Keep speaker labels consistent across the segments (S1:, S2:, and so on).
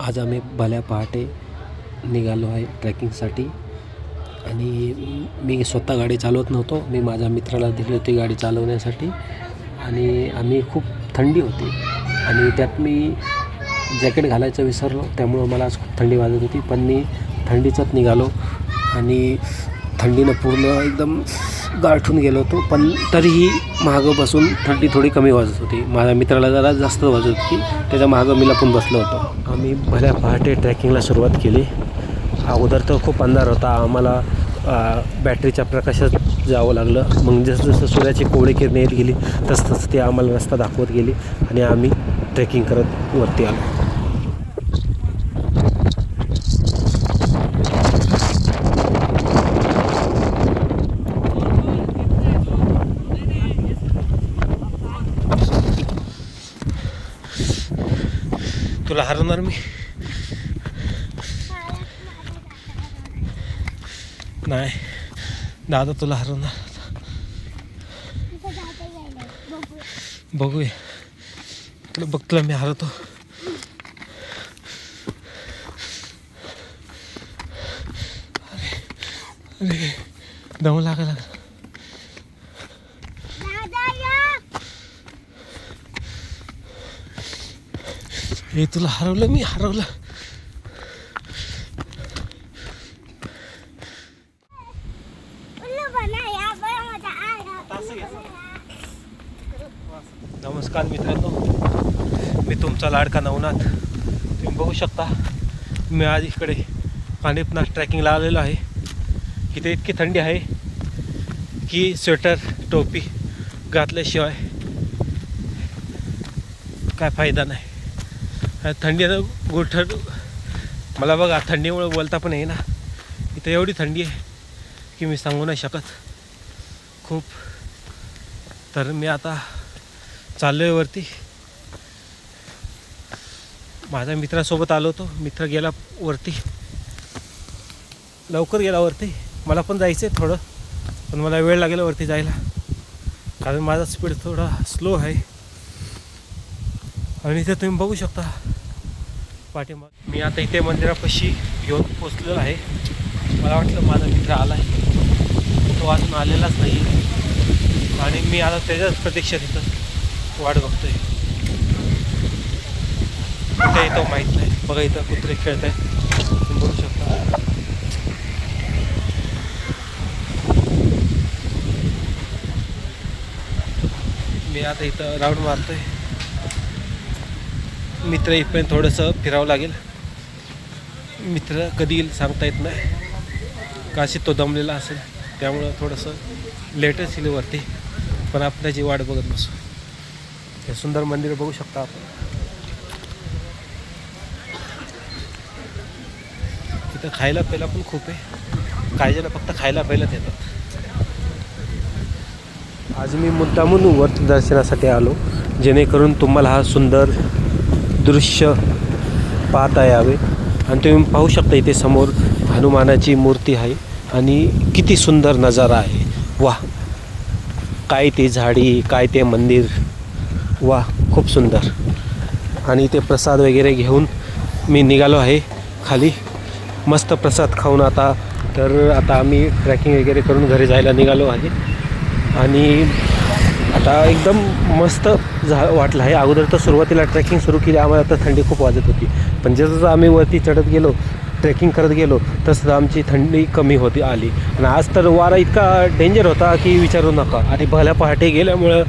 S1: आज आम्ही भल्या पहाटे निघालो आहे ट्रेकिंगसाठी. आणि मी स्वतः गाडी चालवत नव्हतो. मी माझ्या मित्राला दिली होती गाडी चालवण्यासाठी. आणि आम्ही खूप थंडी होती. आणि त्यात मी जॅकेट घालायचं विसरलो. त्यामुळं मला आज खूप थंडी वाजत होती. पण मी थंडीचाच निघालो. आणि थंडीनं पूर्ण एकदम गारठून गेलो होतो पण तरीही मागं बसून थंडी थोडी कमी वाजत होती. माझ्या मित्राला जरा जास्त वाजत होती त्याच्या मागं मी लपून बसलो होतो. आम्ही भल्या पहाटे ट्रॅकिंगला सुरुवात केली. अगोदर तर खूप अंधार होता. आम्हाला बॅटरीच्या प्रकाशात जावं लागलं. मग जसं जसं सूर्याची कोवळी किरणे येत गेली तसं तसं ते आम्हाला रस्ता दाखवत गेली आणि आम्ही ट्रेकिंग करत वरती आलो. तुला हरवणार मी? नाही. दादा तुला हरवणार. बघूया. तुला बघ तुला मी हरवतो. अरे अरे दम लागला. हे तुला हरवलं मी हरवलं. नमस्कार मित्रांनो. मी तुमचा लाडका नवनाथ. तुम्ही बघू शकता मी आज इकडे कानिपनाथ ट्रॅकिंगला आलेलो आहे. इथे इतकी थंडी आहे की स्वेटर टोपी घातल्याशिवाय काय फायदा नाही. थंडी थंडीनं गोठर मला बघा थंडीमुळे बोलता पण ना इथं एवढी थंडी आहे की मी सांगू नाही शकत. खूप. तर मी आता चाललो आहे वरती. माझ्या मित्रासोबत आलो होतो. मित्र गेला वरती. लवकर गेला वरती. मला पण जायचं आहे थोडं. पण मला वेळ लागेल वरती जायला. कारण माझा स्पीड थोडा स्लो आहे. आणि इथे तुम्ही बघू शकता पाठीमाग. मी आता इथे मंदिरापाशी येऊन पोचलेलो आहे. मला वाटलं माझा मित्र आला आहे तो अजून आलेलाच नाही आणि मी आता त्याच्याच प्रतीक्षा तिथं वाट बघतोय. कुठे येतो माहीत नाही. बघा इथं कुत्रे खेळत आहेत तुम्ही बघू शकता. मी आता इथं राऊंड मारतोय. मित्र इथपर्यंत थोडंसं फिरावं लागेल. मित्र कधी येईल सांगता येत नाही. काशी तो दमलेला असेल त्यामुळं थोडंसं लेटच येईल वरती. पण आपण त्याची वाट बघत नसू हे सुंदर मंदिर बघू शकता आपण. तिथं खायला प्यायला पण खूप आहे. काही जण फक्त खायला प्यायला येतात. आज मी मुद्दामून वरती दर्शनासाठी आलो. जेणेकरून तुम्हाला हा सुंदर दृश्य पाहता यावे. आणि तुम्ही पाहू शकता इथे समोर हनुमानाची मूर्ती आहे आणि किती सुंदर नजारा आहे. वा काय ते झाडी काय ते मंदिर. वा खूप सुंदर. आणि इथे प्रसाद वगैरे घेऊन मी निघालो आहे खाली. मस्त प्रसाद खाऊन आता तर आता आम्ही ट्रॅकिंग वगैरे करून घरी जायला निघालो आहे. आणि आता एकदम मस्त झा वाटलं. आहे अगोदर तर सुरुवातीला ट्रेकिंग सुरू केली. आम्हाला तर थंडी खूप वाजत होती. पण जसं जसं आम्ही वरती चढत गेलो ट्रेकिंग करत गेलो तसं आमची थंडी कमी होती आली. आणि आज तर वारा इतका डेंजर होता की विचारू नका. आणि भल्या पहाटे गेल्यामुळं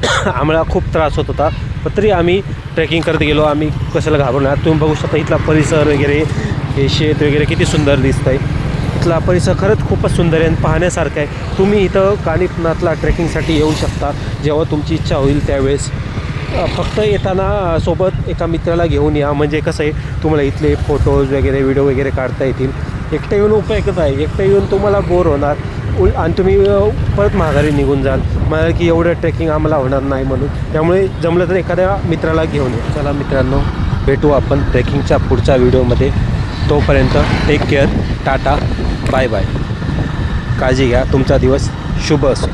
S1: आम्हाला खूप त्रास होत होता. पण तरी आम्ही ट्रेकिंग करत गेलो. आम्ही कशाला घाबरणार? तुम्ही बघू शकता इथला परिसर वगैरे हे शेत वगैरे किती सुंदर दिसत आहे इथला परिसर खरंच खूपच सुंदर आहे आणि पाहण्यासारखं आहे. तुम्ही इथं कानिफनाथला ट्रेकिंगसाठी येऊ शकता. जेव्हा तुमची इच्छा होईल त्यावेळेस. फक्त येताना सोबत एका मित्राला घेऊन या. म्हणजे कसं आहे तुम्हाला इथले फोटोज वगैरे व्हिडिओ वगैरे काढता येतील. एकटं येऊन उपयोगच आहे. एकटं येऊन तुम्हाला बोर होणार. उल आणि तुम्ही परत माघारी निघून जाल. मला की एवढं ट्रेकिंग आम्हाला होणार नाही म्हणून. त्यामुळे जमलं तर एखाद्या मित्राला घेऊन या. चला मित्रांनो भेटू आपण ट्रेकिंगच्या पुढच्या व्हिडिओमध्ये तोपर्यंत take care tata bye bye काळजी घ्या तुमचा दिवस शुभ असो.